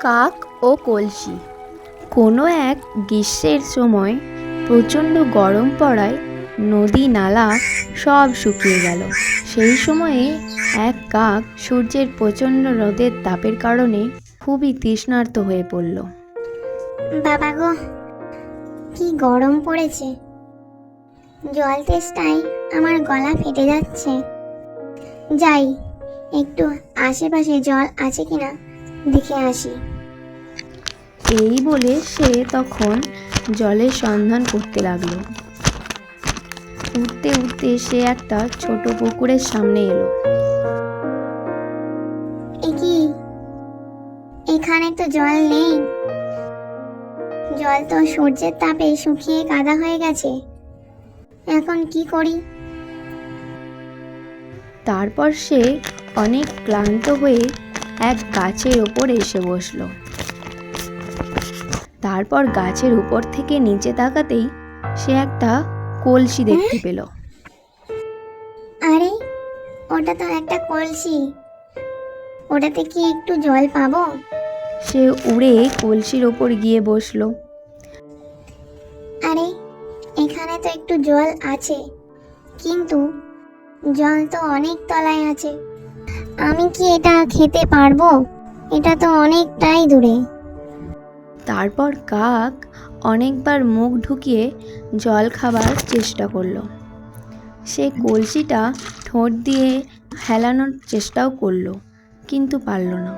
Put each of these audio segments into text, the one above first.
কাক ও কলসি। কোনো এক গ্রীষ্মের সময় প্রচণ্ড গরম পড়ায় নদী নালা সব শুকিয়ে গেল। সেই সময়ে এক কাক সূর্যের প্রচণ্ড রোদের তাপের কারণে খুবই তৃষ্ণার্ত হয়ে পড়ল। বাবা গো, কি গরম পড়েছে। জল তেষ্টায় আমার গলা ফেটে যাচ্ছে। যাই, একটু আশেপাশে জল আছে কিনা দেখে আসি। এই বলে সে তখন জলের সন্ধান করতে লাগল। উঠতে উঠতে সে একটা ছোট পুকুরের সামনে এলো। কি? এখানে তো জল নেই। জল তো সূর্যের তাপে শুকিয়ে কাদা হয়ে গেছে। এখন কি করি? তারপর সে অনেক ক্লান্ত হয়ে এক গাছের ওপর এসে বসল। তারপর গাছের উপর থেকে নিচে তাকাতেই সে একটা কলসি দেখতে পেল। আরে ওটা তো একটা কলসি। ওটাতে কি একটু জল পাবো? সে উড়ে কলসির ওপর গিয়ে বসল। আরে এখানে তো একটু জল আছে। কিন্তু জল তো অনেক তলায় আছে। আমি কি এটা খেতে পারব? এটা তো অনেকটাই দূরে। তারপর কাক অনেকবার মুখ ঢুকিয়ে জল খাবার চেষ্টা করল। সে কলসিটা ঠোঁট দিয়ে হেলানোর চেষ্টাও করল কিন্তু পারল না।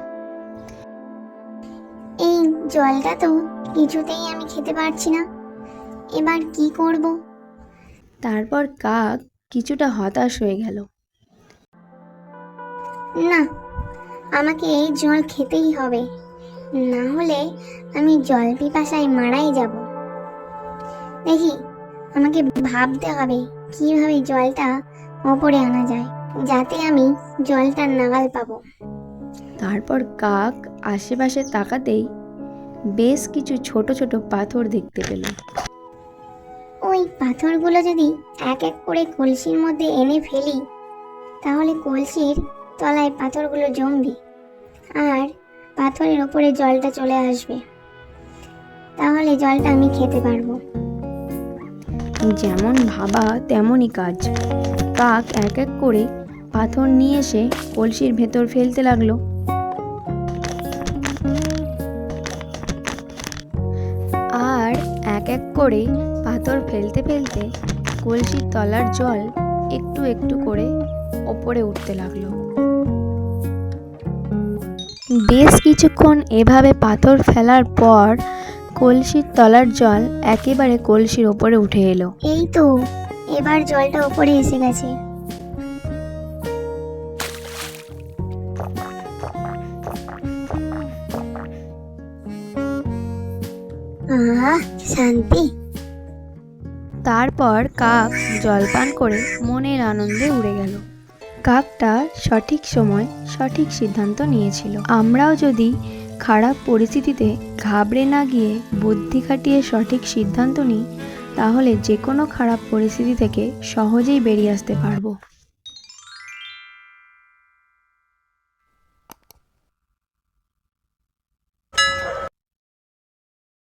এই জলটা তো কিছুতেই আমি খেতে পারছি না। এবার কি করব? তারপর কাক কিছুটা হতাশ হয়ে গেল। না আমাকে এই জল খেতেই হবে। না হলে আমি জল পিপাসায় মারাই যাব। দেখি আমাকে ভাবতে হবে কীভাবে জলটা ওপরে আনা যায় যাতে আমি জলটা নাগাল পাবো। তারপর কাক আশেপাশে তাকাতেই বেশ কিছু ছোট ছোট পাথর দেখতে পেল। ওই পাথরগুলো যদি এক এক করে কলসির মধ্যে এনে ফেলি তাহলে কলসির তলায় পাথরগুলো জমবে। আর পাথরের ওপরে জলটা চলে আসবে। তাহলে জলটা আমি খেতে পারব। যেমন ভাবা, তেমনই কাজ। কাক এক এক করে পাথর নিয়ে এসে কলসির ভেতর ফেলতে লাগল। আর এক এক করে পাথর ফেলতে ফেলতে কলসির তলার জল একটু একটু করে ওপরে উঠতে লাগল। বেশ কিছুক্ষণ এভাবে পাথর ফেলার পর কলসির তলার জল একেবারে কলসির ওপরে উঠে এলো। এই তো এবার জলটা ওপরে এসে গেছে। আহ শান্তি। তারপর কাক জলপান করে মনের আনন্দে উড়ে গেল। কাকটা সঠিক সময় সঠিক সিদ্ধান্ত নিয়েছিল। আমরাও যদি খারাপ পরিস্থিতিতে ঘাবড়ে না গিয়ে বুদ্ধি খাটিয়ে সঠিক সিদ্ধান্ত নিই, তাহলে যে কোনো খারাপ পরিস্থিতি থেকে সহজেই বেরিয়ে আসতে পারব।